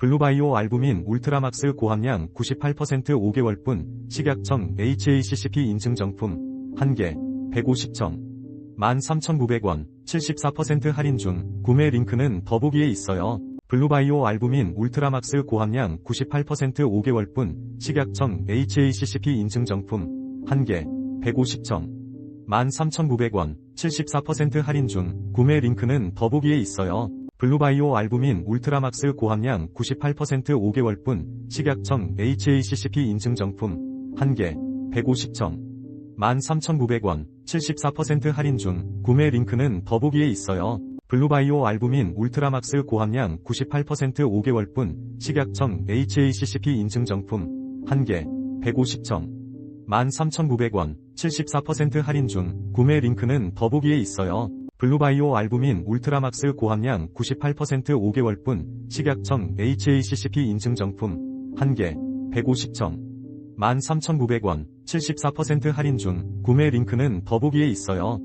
블루바이오 알부민 울트라막스 고함량 98% 5개월분 식약청 HACCP 인증 정품 1개 150정 13,900원 74% 할인 중 구매 링크는 더보기에 있어요. 블루바이오 알부민 울트라막스 고함량 98% 5개월분 식약청 HACCP 인증 정품 1개 150정 13,900원 74% 할인 중 구매 링크는 더보기에 있어요. 블루바이오 알부민 울트라막스 고함량 98% 5개월분 식약청 HACCP 인증 정품 1개 150정 13,900원 74% 할인 중 구매 링크는 더보기에 있어요. 블루바이오 알부민 울트라막스 고함량 98% 5개월분 식약청 HACCP 인증 정품 1개 150정 13,900원 74% 할인 중 구매 링크는 더보기에 있어요. 블루바이오 알부민 울트라막스 고함량 98% 5개월분 식약청 HACCP 인증 정품 1개 150정 13,900원 74% 할인 중 구매 링크는 더보기에 있어요.